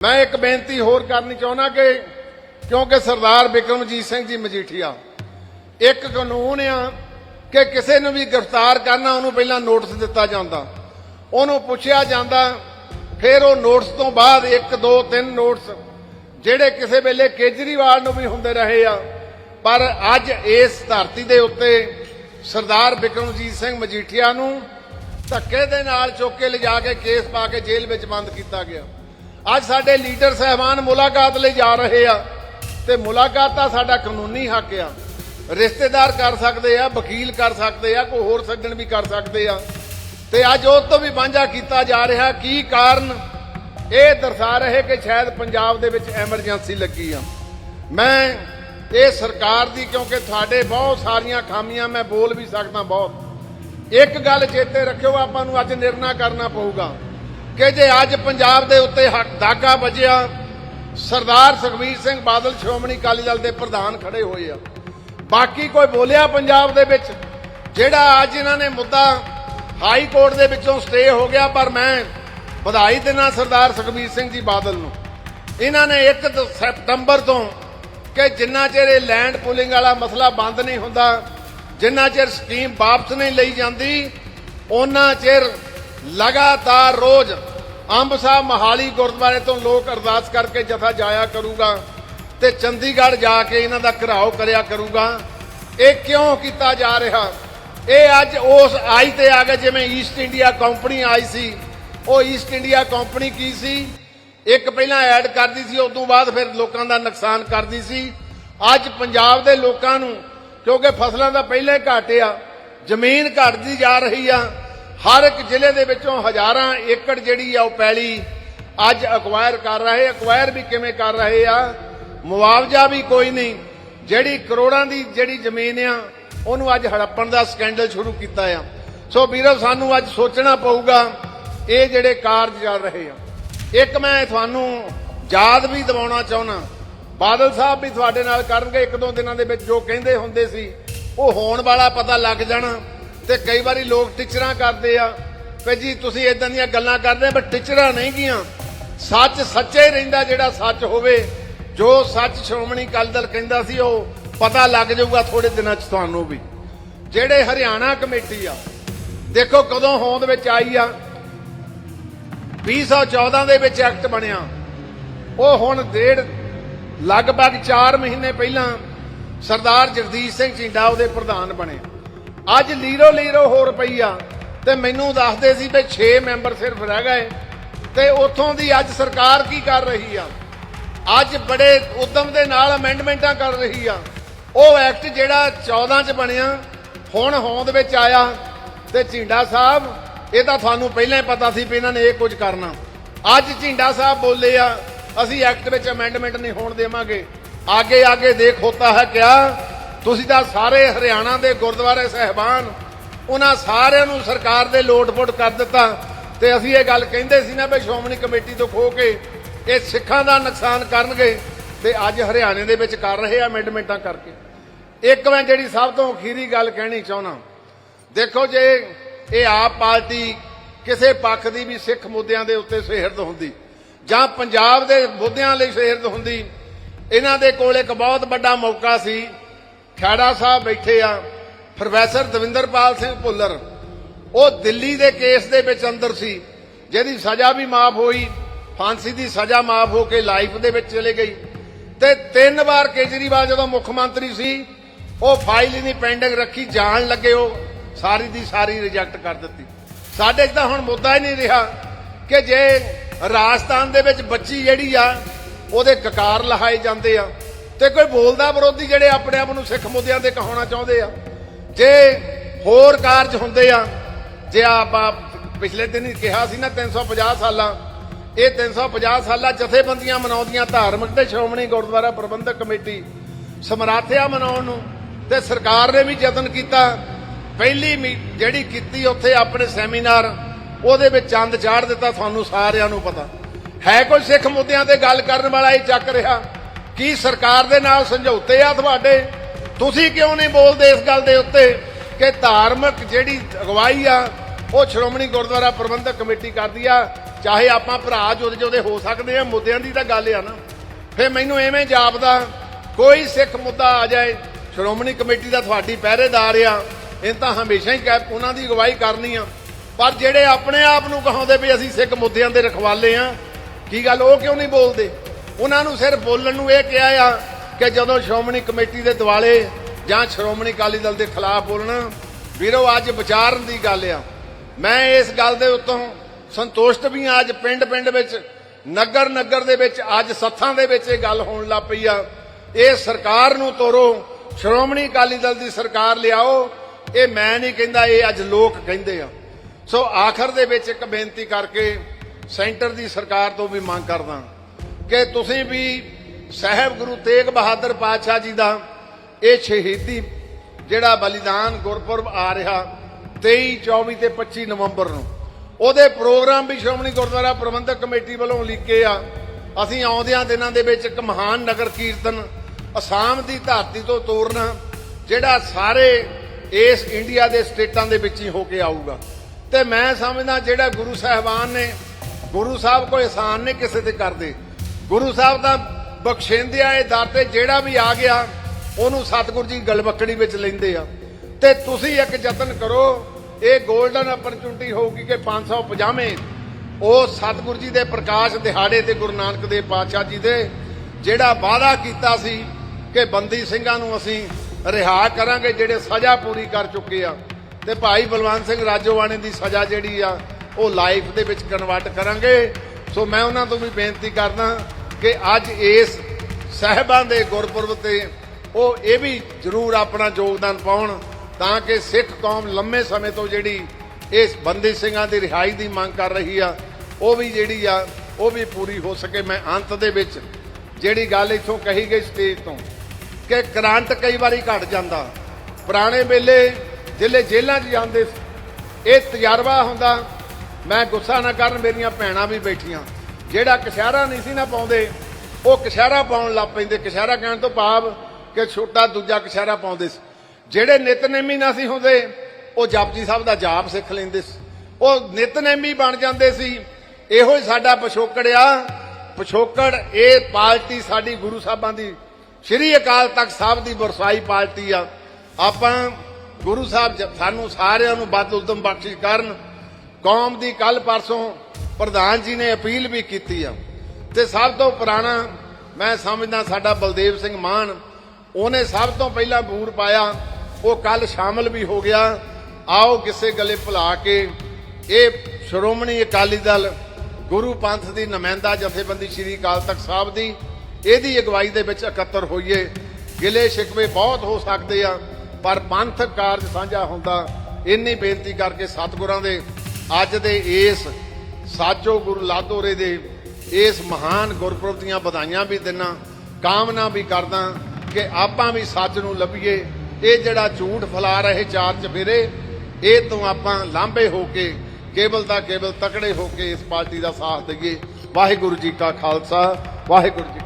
ਮੈਂ ਇੱਕ ਬੇਨਤੀ ਹੋਰ ਕਰਨੀ ਚਾਹੁੰਦਾ ਕਿ ਕਿਉਂਕਿ ਸਰਦਾਰ ਬਿਕਰਮਜੀਤ ਸਿੰਘ ਜੀ ਮਜੀਠੀਆ, ਇੱਕ ਕਾਨੂੰਨ ਆ ਕਿ ਕਿਸੇ ਨੂੰ ਵੀ ਗ੍ਰਿਫਤਾਰ ਕਰਨਾ, ਉਹਨੂੰ ਪਹਿਲਾਂ ਨੋਟਿਸ ਦਿੱਤਾ ਜਾਂਦਾ। ਉਹਨੂੰ ਪੁੱਛਿਆ ਜਾਂਦਾ, ਫਿਰ ਉਹ ਨੋਟਿਸ ਤੋਂ ਬਾਅਦ ਇੱਕ, ਦੋ, ਤਿੰਨ ਨੋਟਿਸ ਜਿਹੜੇ ਕਿਸੇ ਵੇਲੇ ਕੇਜਰੀਵਾਲ ਨੂੰ ਵੀ ਹੁੰਦੇ ਰਹੇ ਆ। ਪਰ ਅੱਜ ਇਸ ਧਰਤੀ ਦੇ ਉੱਤੇ ਸਰਦਾਰ ਬਿਕਰਮਜੀਤ ਸਿੰਘ ਮਜੀਠੀਆ ਨੂੰ ਧੱਕੇ ਦੇ ਨਾਲ ਚੁੱਕ ਕੇ ਲਿਜਾ ਕੇ ਕੇਸ ਪਾ ਕੇ ਜੇਲ੍ਹ ਵਿੱਚ ਬੰਦ ਕੀਤਾ ਗਿਆ। ਅੱਜ ਸਾਡੇ ਲੀਡਰ ਸਹਿਬਾਨ ਮੁਲਾਕਾਤ ਲਈ ਜਾ ਰਹੇ ਆ ਤੇ ਮੁਲਾਕਾਤ ਤਾਂ ਸਾਡਾ ਕਾਨੂੰਨੀ ਹੱਕ ਆ। ਰਿਸ਼ਤੇਦਾਰ ਕਰ ਸਕਦੇ ਆ, ਵਕੀਲ ਕਰ ਸਕਦੇ ਆ, ਕੋਈ ਹੋਰ ਸੱਜਣ ਵੀ ਕਰ ਸਕਦੇ ਆ। ਤੇ ਅੱਜ ਉਹ ਤੋਂ ਵੀ ਵਾਂਝਾ ਕੀਤਾ ਜਾ ਰਿਹਾ ਕੀ ਕਾਰਨ? ਇਹ ਦਰਸਾ ਰਹੇ ਕਿ ਸ਼ਾਇਦ ਪੰਜਾਬ ਦੇ ਵਿੱਚ ਐਮਰਜੈਂਸੀ ਲੱਗੀ ਆ। ਮੈਂ ਇਹ ਸਰਕਾਰ ਦੀ, ਕਿਉਂਕਿ ਤੁਹਾਡੇ ਬਹੁਤ ਸਾਰੀਆਂ ਖਾਮੀਆਂ ਮੈਂ ਬੋਲ ਵੀ ਸਕਦਾ ਬਹੁਤ। ਇੱਕ ਗੱਲ ਚੇਤੇ ਰੱਖਿਓ, ਆਪਾਂ ਨੂੰ ਅੱਜ ਨਿਰਣਾ ਕਰਨਾ ਪਊਗਾ। ਕਿ ਜੇ ਅੱਜ ਪੰਜਾਬ ਦੇ ਉੱਤੇ ਹੱਕ ਦਾਗਾ ਵੱਜਿਆ, ਸਰਦਾਰ ਸੁਖਬੀਰ ਸਿੰਘ ਬਾਦਲ, ਸ਼੍ਰੋਮਣੀ ਅਕਾਲੀ ਦਲ ਦੇ ਪ੍ਰਧਾਨ ਖੜੇ ਹੋਏ ਆ। ਬਾਕੀ ਕੋਈ ਬੋਲਿਆ ਪੰਜਾਬ ਦੇ ਵਿੱਚ, ਜਿਹੜਾ ਅੱਜ ਇਹਨਾਂ ਨੇ ਮੁੱਦਾ ਹਾਈ ਕੋਰਟ ਦੇ ਵਿੱਚੋਂ ਸਟੇ ਹੋ ਗਿਆ, ਪਰ ਮੈਂ ਵਧਾਈ ਦਿੰਦਾ ਸਰਦਾਰ ਸੁਖਬੀਰ ਸਿੰਘ ਜੀ ਬਾਦਲ ਨੂੰ। ਇਹਨਾਂ ਨੇ 1 ਸਤੰਬਰ ਤੋਂ ਕਿ ਜਿੰਨਾ ਚਿਰ ਇਹ ਲੈਂਡ ਪੂਲਿੰਗ ਵਾਲਾ ਮਸਲਾ ਬੰਦ ਨਹੀਂ ਹੁੰਦਾ, ਜਿੰਨਾ ਚਿਰ ਸਕੀਮ ਵਾਪਸ ਨਹੀਂ ਲਈ ਜਾਂਦੀ, ਉਹਨਾਂ ਚਿਰ ਲਗਾਤਾਰ ਰੋਜ਼ ਅੰਬ ਸਾਹਿਬ ਮਹਾਲੀ ਗੁਰਦੁਆਰੇ ਤੋਂ ਲੋਕ ਅਰਦਾਸ ਕਰਕੇ ਜਥਾ ਜਾਇਆ ਕਰੂਗਾ ਤੇ ਚੰਡੀਗੜ੍ਹ ਜਾ ਕੇ ਇਹਨਾਂ ਦਾ ਘਰਾਓ ਕਰਿਆ ਕਰੂਗਾ। ਇਹ ਕਿਉਂ ਕੀਤਾ ਜਾ ਰਿਹਾ? ਇਹ ਅੱਜ ਉਸ ਆਈ ਤੇ ਆ ਗਏ, ਜਿਵੇਂ ਈਸਟ ਇੰਡੀਆ ਕੰਪਨੀ ਆਈ ਸੀ। ਉਹ ਈਸਟ ਇੰਡੀਆ ਕੰਪਨੀ ਕੀ ਸੀ? ਇੱਕ ਪਹਿਲਾਂ ਐਡ ਕਰਦੀ ਸੀ ਉਸ ਤੋਂ ਬਾਅਦ ਫਿਰ ਲੋਕਾਂ ਦਾ ਨੁਕਸਾਨ ਕਰਦੀ ਸੀ। ਅੱਜ ਪੰਜਾਬ ਦੇ ਲੋਕਾਂ ਨੂੰ, ਕਿਉਂਕਿ ਫਸਲਾਂ ਦਾ ਪਹਿਲਾਂ ਹੀ ਘੱਟ ਆ, ਜ਼ਮੀਨ ਘਟਦੀ ਜਾ ਰਹੀ ਆ ਹਰ ਇੱਕ ਜ਼ਿਲ੍ਹੇ ਦੇ ਵਿੱਚੋਂ ਹਜ਼ਾਰਾਂ ਏਕੜ ਜਿਹੜੀ ਆ ਉਹ ਪੈਲੀ ਅੱਜ ਅਕਵਾਇਰ ਕਰ ਰਹੇ ਅਕਵਾਇਰ ਵੀ ਕਿਵੇਂ ਕਰ ਰਹੇ ਆ, ਮੁਆਵਜ਼ਾ ਵੀ ਕੋਈ ਨਹੀਂ। ਜਿਹੜੀ ਕਰੋੜਾਂ ਦੀ ਜਿਹੜੀ ਜ਼ਮੀਨ ਆ, ਉਹਨੂੰ ਅੱਜ ਹੜੱਪਣ ਦਾ ਸਕੈਂਡਲ ਸ਼ੁਰੂ ਕੀਤਾ ਆ। ਸੋ ਵੀਰੋ, ਸਾਨੂੰ ਅੱਜ ਸੋਚਣਾ ਪਊਗਾ, ਇਹ ਜਿਹੜੇ ਕਾਰਜ ਚੱਲ ਰਹੇ ਆ। ਇੱਕ ਮੈਂ ਤੁਹਾਨੂੰ ਯਾਦ ਵੀ ਦਿਵਾਉਣਾ ਚਾਹੁੰਦਾ ਬਾਦਲ ਸਾਹਿਬ ਵੀ ਤੁਹਾਡੇ ਨਾਲ ਕਰਨਗੇ ਇੱਕ ਦੋ ਦਿਨਾਂ ਦੇ ਵਿੱਚ, ਜੋ ਕਹਿੰਦੇ ਹੁੰਦੇ ਸੀ, ਉਹ ਹੋਣ ਵਾਲਾ ਪਤਾ ਲੱਗ ਜਾਣਾ। ਤੇ ਕਈ ਵਾਰੀ ਲੋਕ ਟਿਚਰਾਂ ਕਰਦੇ ਆ ਕਿ ਜੀ, ਤੁਸੀਂ ਇਦਾਂ ਦੀਆਂ ਗੱਲਾਂ ਕਰਦੇ ਪਰ ਟਿਚਰਾਂ ਨਹੀਂ ਗੀਆਂ। ਸੱਚ ਸੱਚੇ ਹੀ ਰਹਿੰਦਾ ਜਿਹੜਾ ਸੱਚ ਹੋਵੇ। ਜੋ ਸੱਚ ਸ਼੍ਰੋਮਣੀ ਅਕਾਲੀ ਦਲ ਕਹਿੰਦਾ ਸੀ, ਉਹ ਪਤਾ ਲੱਗ ਜਾਊਗਾ ਥੋੜੇ ਦਿਨਾਂ ਚ ਤੁਹਾਨੂੰ ਵੀ। ਜਿਹੜੇ ਹਰਿਆਣਾ ਕਮੇਟੀ ਆ, ਦੇਖੋ ਕਦੋਂ ਹੋਂਦ ਵਿੱਚ ਆਈ ਆ। 2014 ਦੇ ਵਿੱਚ ਐਕਟ ਬਣਿਆ। ਉਹ ਹੁਣ ਡੇਢ, ਲਗਭਗ 4 ਮਹੀਨੇ ਪਹਿਲਾਂ ਸਰਦਾਰ ਜਗਦੀਸ਼ ਸਿੰਘ ਝਿੰਡਾ ਉਹਦੇ ਪ੍ਰਧਾਨ ਬਣੇ। ਅੱਜ ਲੀਰੋ ਲੀਰੋ ਹੋਰ ਪਈ ਆ। ਤੇ ਮੈਨੂੰ ਦੱਸਦੇ ਸੀ ਵੀ 6 ਮੈਂਬਰ ਸਿਰਫ ਰਹਿ ਗਏ। ਤੇ ਉੱਥੋਂ ਦੀ ਅੱਜ ਸਰਕਾਰ ਕੀ ਕਰ ਰਹੀ ਆ? ਅੱਜ ਬੜੇ ਉਦਮ ਦੇ ਨਾਲ ਅਮੈਂਡਮੈਂਟਾਂ ਕਰ ਰਹੀ ਆ। ਉਹ ਐਕਟ ਜਿਹੜਾ 14 ਚ ਬਣਿਆ, ਹੁਣ ਹੋਂਦ ਵਿੱਚ ਆਇਆ। ਤੇ ਝਿੰਡਾ ਸਾਹਿਬ, ਇਹ ਤਾਂ ਤੁਹਾਨੂੰ ਪਹਿਲਾਂ ਹੀ ਪਤਾ ਸੀ ਵੀ ਇਹਨਾਂ ਨੇ ਇਹ ਕੁਝ ਕਰਨਾ। ਅੱਜ ਝਿੰਡਾ ਸਾਹਿਬ ਬੋਲੇ ਆ, ਅਸੀਂ ਐਕਟ ਵਿੱਚ ਅਮੈਂਡਮੈਂਟ ਨਹੀਂ ਹੋਣ ਦੇਵਾਂਗੇ। ਆਗੇ ਆਗੇ ਦੇਖ ਹੋਤਾ ਹੈ ਕਿਆ ਤੁਸੀਂ ਤਾਂ ਸਾਰੇ ਹਰਿਆਣਾ ਦੇ ਗੁਰਦੁਆਰੇ ਸਹਿਬਾਨ, ਉਹਨਾਂ ਸਾਰਿਆਂ ਨੂੰ ਸਰਕਾਰ ਦੇ ਲੋਟਪੋਟ ਕਰ ਦਿੱਤਾ। ਤੇ ਅਸੀਂ ਇਹ ਗੱਲ ਕਹਿੰਦੇ ਸੀ ਨਾ ਵੀ ਸ਼੍ਰੋਮਣੀ ਕਮੇਟੀ ਤੋਂ ਖੋ ਕੇ ਇਹ ਸਿੱਖਾਂ ਦਾ ਨੁਕਸਾਨ ਕਰਨਗੇ, ਤੇ ਅੱਜ ਹਰਿਆਣੇ ਦੇ ਵਿੱਚ ਕਰ ਰਹੇ ਆ ਅਮੈਂਡਮੈਂਟਾਂ ਕਰਕੇ। ਇੱਕ ਮੈਂ ਜਿਹੜੀ ਸਭ ਤੋਂ ਅਖੀਰੀ ਗੱਲ ਕਹਿਣੀ ਚਾਹੁੰਦਾ ਦੇਖੋ ਜੇ ਇਹ ਆਪ ਪਾਰਟੀ ਕਿਸੇ ਪੱਖ ਦੀ ਵੀ ਸਿੱਖ ਮੁੱਦਿਆਂ ਦੇ ਉੱਤੇ ਸਿਹਰਦ ਹੁੰਦੀ, ਜਾਂ ਪੰਜਾਬ ਦੇ ਮੁੱਦਿਆਂ ਲਈ ਸਿਹਰਦ ਹੁੰਦੀ, ਇਹਨਾਂ ਦੇ ਕੋਲ ਇੱਕ ਬਹੁਤ ਵੱਡਾ ਮੌਕਾ ਸੀ ਖੈੜਾ ਸਾਹਿਬ ਬੈਠੇ ਆ, ਪ੍ਰੋਫੈਸਰ ਦਵਿੰਦਰਪਾਲ ਸਿੰਘ ਭੁੱਲਰ, ਉਹ ਦਿੱਲੀ ਦੇ ਕੇਸ ਦੇ ਵਿੱਚ ਅੰਦਰ ਸੀ, ਜਿਹਦੀ ਸਜ਼ਾ ਵੀ ਮਾਫ ਹੋਈ, ਫਾਂਸੀ ਦੀ ਸਜ਼ਾ ਮਾਫ ਹੋ ਕੇ ਲਾਈਫ ਦੇ ਵਿੱਚ ਚਲੇ ਗਈ, ਤੇ ਤਿੰਨ ਵਾਰ ਕੇਜਰੀਵਾਲ ਜਦੋਂ ਮੁੱਖ ਮੰਤਰੀ ਸੀ, ਉਹ ਫਾਈਲ ਹੀ ਨਹੀਂ ਪੈਂਡਿੰਗ ਰੱਖੀ, ਜਾਣ ਲੱਗੇ ਉਹ, ਸਾਰੀ ਦੀ ਸਾਰੀ ਰਿਜੈਕਟ ਕਰ ਦਿੱਤੀ। ਸਾਡੇ 'ਚ ਤਾਂ ਹੁਣ ਮੁੱਦਾ ਹੀ ਨਹੀਂ ਰਿਹਾ ਕਿ ਜੇ ਰਾਜਸਥਾਨ ਦੇ ਵਿੱਚ ਬੱਚੀ ਜਿਹੜੀ ਆ, ਉਹਦੇ ਕਕਾਰ ਲਹਾਏ ਜਾਂਦੇ ਆ। ਤੇ ਕੋਈ ਬੋਲਦਾ ਵਿਰੋਧੀ ਜਿਹੜੇ ਆਪਣੇ ਆਪ ਨੂੰ ਸਿੱਖ ਮੁੱਦਿਆਂ ਤੇ ਕਹਾਉਣਾ ਚਾਹੁੰਦੇ ਆ, ਜੇ ਹੋਰ ਕਾਰਜ ਹੁੰਦੇ ਆ, ਜੇ ਆਪਾਂ ਪਿਛਲੇ ਦਿਨ ਹੀ ਕਿਹਾ ਸੀ ਨਾ 350 ਸਾਲਾਂ, ਇਹ 350 ਸਾਲਾਂ ਜਥੇਬੰਦੀਆਂ ਮਨਾਉਂਦੀਆਂ ਧਾਰਮਿਕ ਤੇ ਸ਼੍ਰੋਮਣੀ ਗੁਰਦੁਆਰਾ ਪ੍ਰਬੰਧਕ ਕਮੇਟੀ ਸਮਰਾਥਿਆ ਮਨਾਉਣ ਨੂੰ ਤੇ ਸਰਕਾਰ ਨੇ ਵੀ ਯਤਨ ਕੀਤਾ। ਪਹਿਲੀ ਮੀ- ਜਿਹੜੀ ਕੀਤੀ ਉੱਥੇ ਆਪਣੇ ਸੈਮੀਨਾਰ, ਉਹਦੇ ਵਿੱਚ ਚੰਦ ਚਾੜ ਦਿੱਤਾ, ਤੁਹਾਨੂੰ ਸਾਰਿਆਂ ਨੂੰ ਪਤਾ। ਹੈ ਕੋਈ ਸਿੱਖ ਮੁੱਦਿਆਂ ਤੇ ਗੱਲ ਕਰਨ ਵਾਲਾ ਇਹ ਚੱਕ ਰਿਹਾ? ਕੀ ਸਰਕਾਰ ਦੇ ਨਾਲ ਸਮਝੌਤੇ ਆ ਤੁਹਾਡੇ? ਤੁਸੀਂ ਕਿਉਂ ਨਹੀਂ ਬੋਲਦੇ ਇਸ ਗੱਲ ਦੇ ਉੱਤੇ ਕਿ ਧਾਰਮਿਕ ਜਿਹੜੀ ਅਗਵਾਈ ਆ, ਉਹ ਸ਼੍ਰੋਮਣੀ ਗੁਰਦੁਆਰਾ ਪ੍ਰਬੰਧਕ ਕਮੇਟੀ ਕਰਦੀ ਆ? ਚਾਹੇ ਆਪਾਂ ਭਰਾ ਜੁਦੇ ਜੁਦੇ ਹੋ ਸਕਦੇ ਆ, ਮੁੱਦਿਆਂ ਦੀ ਤਾਂ ਗੱਲ ਆ ਨਾ। ਫਿਰ ਮੈਨੂੰ ਐਵੇਂ ਜਾਪਦਾ, ਕੋਈ ਸਿੱਖ ਮੁੱਦਾ ਆ ਜਾਏ, ਸ਼੍ਰੋਮਣੀ ਕਮੇਟੀ ਦਾ ਤੁਹਾਡੀ ਪਹਿਰੇਦਾਰ ਆ ਇਹ ਤਾਂ ਹਮੇਸ਼ਾ ਹੀ ਕਹਿ ਉਹਨਾਂ ਦੀ ਅਗਵਾਈ ਕਰਨੀ ਆ। ਪਰ ਜਿਹੜੇ ਆਪਣੇ ਆਪ ਨੂੰ ਕਹਾਉਂਦੇ ਵੀ ਅਸੀਂ ਸਿੱਖ ਮੁੱਦਿਆਂ ਦੇ ਰਖਵਾਲੇ ਆ, ਕੀ ਗੱਲ? ਉਹ ਕਿਉਂ ਨਹੀਂ ਬੋਲਦੇ? ਉਹਨਾਂ ਨੂੰ ਸਿਰਫ ਬੋਲਣ ਨੂੰ ਇਹ ਕਿਹਾ ਆ ਕਿ ਜਦੋਂ ਸ਼੍ਰੋਮਣੀ ਕਮੇਟੀ ਦੇ ਦਿਵਾਲੇ ਜਾਂ ਸ਼੍ਰੋਮਣੀ ਅਕਾਲੀ ਦਲ ਦੇ ਖਿਲਾਫ ਬੋਲਣਾ, ਵੀਰੋ, ਅੱਜ ਵਿਚਾਰਨ ਦੀ ਗੱਲ ਆ। ਮੈਂ ਇਸ ਗੱਲ ਦੇ ਉੱਤੋਂ ਸੰਤੁਸ਼ਟ ਵੀ ਹਾਂ, ਅੱਜ ਪਿੰਡ ਪਿੰਡ ਵਿੱਚ ਨਗਰ ਨਗਰ ਦੇ ਵਿੱਚ, ਅੱਜ ਸੱਥਾਂ ਦੇ ਵਿੱਚ ਇਹ ਗੱਲ ਹੋਣ ਲੱਗ ਪਈ ਆ। ਇਹ ਸਰਕਾਰ ਨੂੰ ਤੋਰੋ, ਸ਼੍ਰੋਮਣੀ ਅਕਾਲੀ ਦਲ ਦੀ ਸਰਕਾਰ ਲਿਆਓ। ਇਹ ਮੈਂ ਨਹੀਂ ਕਹਿੰਦਾ, ਇਹ ਅੱਜ ਲੋਕ ਕਹਿੰਦੇ ਆ। ਸੋ ਆਖਰ ਦੇ ਵਿੱਚ ਇੱਕ ਬੇਨਤੀ ਕਰਕੇ ਸੈਂਟਰ ਦੀ ਸਰਕਾਰ ਤੋਂ ਵੀ ਮੰਗ ਕਰਦਾ। ਕਿ ਤੁਸੀਂ ਵੀ ਸਾਹਿਬ ਗੁਰੂ ਤੇਗ ਬਹਾਦਰ ਪਾਤਸ਼ਾਹ ਜੀ ਦਾ ਇਹ ਸ਼ਹੀਦੀ ਜਿਹੜਾ ਬਲੀਦਾਨ ਗੁਰਪੁਰਬ ਆ ਰਿਹਾ 23 24 ਤੇ 25 ਨਵੰਬਰ ਨੂੰ। ਉਹਦੇ ਪ੍ਰੋਗਰਾਮ ਵੀ ਸ਼੍ਰੋਮਣੀ ਗੁਰਦੁਆਰਾ ਪ੍ਰਬੰਧਕ ਕਮੇਟੀ ਵੱਲੋਂ ਲਿਖੇ ਆ। ਅਸੀਂ ਆਉਂਦਿਆਂ ਦਿਨਾਂ ਦੇ ਵਿੱਚ ਇੱਕ ਮਹਾਨ ਨਗਰ ਕੀਰਤਨ ਅਸਾਮ ਦੀ ਧਰਤੀ ਤੋਂ ਤੋਰਨਾ, ਜਿਹੜਾ ਸਾਰੇ ਇਸ ਇੰਡੀਆ ਦੇ ਸਟੇਟਾਂ ਦੇ ਵਿੱਚ ਹੀ ਹੋ ਕੇ ਆਊਗਾ। ਤੇ ਮੈਂ ਸਮਝਦਾ ਜਿਹੜਾ ਗੁਰੂ ਸਾਹਿਬਾਨ ਨੇ, ਗੁਰੂ ਸਾਹਿਬ ਕੋਈ ਆਸਾਨ ਨਹੀਂ ਕਿਸੇ ਤੇ ਕਰਦੇ। ਗੁਰੂ ਸਾਹਿਬ ਦਾ ਬਖਸ਼ਿੰਦੇ ਇਹ ਦਰ ਤੇ ਜਿਹੜਾ ਵੀ ਆ ਗਿਆ, ਉਹਨੂੰ ਸਤਿਗੁਰੂ ਜੀ ਗਲਬੱਕੜੀ ਵਿੱਚ ਲੈਂਦੇ ਆ। ਤੇ ਤੁਸੀਂ ਇੱਕ ਯਤਨ ਕਰੋ, ਇਹ 골ਡਨ ਅਪਰਚੂਨਿਟੀ ਹੋਊਗੀ ਕਿ 550ਵੇਂ ਉਹ ਸਤਿਗੁਰੂ ਜੀ ਦੇ ਪ੍ਰਕਾਸ਼ ਦਿਹਾੜੇ ਤੇ ਗੁਰੂ ਨਾਨਕ ਦੇਵ ਪਾਤਸ਼ਾਹ ਜੀ ਦੇ ਜਿਹੜਾ ਵਾਅਦਾ ਕੀਤਾ ਸੀ ਕਿ ਬੰਦੀ ਸਿੰਘਾਂ ਨੂੰ ਅਸੀਂ ਰਿਹਾ ਕਰਾਂਗੇ, ਜਿਹੜੇ ਸਜ਼ਾ ਪੂਰੀ ਕਰ ਚੁੱਕੇ ਆ। ਤੇ ਭਾਈ ਬਲਵੰਤ ਸਿੰਘ ਰਾਜੋਵਾਣੇ ਦੀ ਸਜ਼ਾ ਜਿਹੜੀ ਆ, ਉਹ ਲਾਈਫ ਦੇ ਵਿੱਚ ਕਨਵਰਟ ਕਰਾਂਗੇ। ਸੋ ਮੈਂ ਉਹਨਾਂ ਤੋਂ ਵੀ ਬੇਨਤੀ ਕਰਦਾ ਕਿ ਅੱਜ ਇਸ ਸਹਿਬਾਂ ਦੇ ਗੁਰਪੁਰਬ ਤੇ ਉਹ ਇਹ ਵੀ ਜ਼ਰੂਰ ਆਪਣਾ ਯੋਗਦਾਨ ਪਾਉਣ ਤਾਂ ਕਿ ਸਿੱਖ ਕੌਮ ਲੰਮੇ ਸਮੇਂ ਤੋਂ ਜਿਹੜੀ ਇਸ ਬੰਦੀ ਸਿੰਘਾਂ ਦੀ ਰਿਹਾਈ ਦੀ ਮੰਗ ਕਰ ਰਹੀ ਆ, ਉਹ ਵੀ ਜਿਹੜੀ ਆ, ਉਹ ਵੀ ਪੂਰੀ ਹੋ ਸਕੇ। ਮੈਂ ਅੰਤ ਦੇ ਵਿੱਚ ਜਿਹੜੀ ਗੱਲ ਇੱਥੋਂ ਕਹੀ ਗਈ ਸਟੇਜ ਤੋਂ ਕਿ ਕਰੰਟ ਕਈ ਵਾਰੀ ਘਟ ਜਾਂਦਾ। ਪੁਰਾਣੇ ਵੇਲੇ ਜਿਹੜੇ ਜੇਲ੍ਹਾਂ 'ਚ ਜਾਂਦੇ ਇਹ ਤਜਰਬਾ ਹੁੰਦਾ। ਮੈਂ ਗੁੱਸਾ ਨਾ ਕਰਨ, ਮੇਰੀਆਂ ਭੈਣਾਂ ਵੀ ਬੈਠੀਆਂ। ਜਿਹੜਾ ਕਸ਼ਹਿਰਾ ਨਹੀਂ ਸੀ ਨਾ ਪਾਉਂਦੇ, ਉਹ ਕਸ਼ਹਿਰਾ ਪਾਉਣ ਲੱਗ ਪੈਂਦੇ। ਕਸ਼ਹਿਰਾ ਕਹਿਣ ਤੋਂ ਭਾਵ ਕਿ ਛੋਟਾ ਦੂਜਾ ਕਸ਼ਹਿਰਾ ਪਾਉਂਦੇ ਸੀ। ਜਿਹੜੇ ਨਿਤਨੇਮੀ ਨਾ ਸੀ ਹੁੰਦੇ, ਉਹ ਜਪਜੀ ਸਾਹਿਬ ਦਾ ਜਾਪ ਸਿੱਖ ਲੈਂਦੇ ਸੀ। ਉਹ ਨਿਤਨੇਮੀ ਬਣ ਜਾਂਦੇ ਸੀ। ਇਹੋ ਹੀ ਸਾਡਾ ਪਿਛੋਕੜ ਆ। ਪਿਛੋਕੜ, ਇਹ ਪਾਰਟੀ ਸਾਡੀ ਗੁਰੂ ਸਾਹਿਬਾਂ ਦੀ, ਸ਼੍ਰੀ ਅਕਾਲ ਤਖਤ ਸਾਹਿਬ ਦੀ ਵਰਸਾਈ ਪਾਰਟੀ ਆ। ਆਪਾਂ ਗੁਰੂ ਸਾਹਿਬ ਸਾਨੂੰ ਸਾਰਿਆਂ ਨੂੰ ਬਦ ਉਦਮ ਬਖਸ਼ਿਸ਼ ਕਰਨ। ਕੌਮ ਦੀ ਕੱਲ ਪਰਸੋਂ ਪ੍ਰਧਾਨ ਜੀ ਨੇ ਅਪੀਲ ਵੀ ਕੀਤੀ ਆ ਤੇ ਸਭ ਤੋਂ ਪੁਰਾਣਾ ਮੈਂ ਸਮਝਦਾ ਸਾਡਾ ਬਲਦੇਵ ਸਿੰਘ ਮਾਨ, ਉਹਨੇ ਸਭ ਤੋਂ ਪਹਿਲਾਂ ਬੂਰ ਪਾਇਆ, ਉਹ ਕੱਲ ਸ਼ਾਮਲ ਵੀ ਹੋ ਗਿਆ। ਆਓ ਕਿਸੇ ਗਲੇ ਭੁਲਾ ਕੇ, ਇਹ ਸ਼੍ਰੋਮਣੀ ਅਕਾਲੀ ਦਲ ਗੁਰੂ ਪੰਥ ਦੀ ਨੁਮਾਇੰਦਾ ਜਥੇਬੰਦੀ ਸ੍ਰੀ ਅਕਾਲ ਤਖਤ ਸਾਹਿਬ ਦੀ, ਇਹਦੀ ਅਗਵਾਈ ਦੇ ਵਿੱਚ ਇਕੱਤਰ ਹੋਈਏ। ਗਿਲੇ ਸ਼ਿਕਵੇ ਬਹੁਤ ਹੋ ਸਕਦੇ ਆ, ਪਰ ਪੰਥਕ ਕਾਰਜ ਸਾਂਝਾ ਹੁੰਦਾ, ਇੰਨੀ ਬੇਨਤੀ ਕਰਕੇ ਸਤਿਗੁਰਾਂ ਦੇ ਅੱਜ ਦੇ ਇਸ ਸਾਚੋ ਗੁਰੂ ਲਾਦੋਰੇ ਦੇ ਇਸ ਮਹਾਨ ਗੁਰਪੁਰਬ ਦੀਆਂ ਵਧਾਈਆਂ ਵੀ ਦਿਨਾਂ, ਕਾਮਨਾ ਵੀ ਕਰਦਾ ਕਿ ਆਪਾਂ ਵੀ ਸੱਚ ਨੂੰ ਲੱਭੀਏ। ਇਹ ਜਿਹੜਾ ਝੂਠ ਫੈਲਾ ਰਹੇ ਚਾਰ ਚਫੇਰੇ, ਇਹ ਤੋਂ ਆਪਾਂ ਲਾਂਭੇ ਹੋ ਕੇ, ਕੇਵਲ ਦਾ ਕੇਵਲ ਤਕੜੇ ਹੋ ਕੇ ਇਸ ਪਾਰਟੀ ਦਾ ਸਾਥ ਦਈਏ। ਵਾਹਿਗੁਰੂ ਜੀ ਕਾ ਖਾਲਸਾ, ਵਾਹਿਗੁਰੂ ਜੀ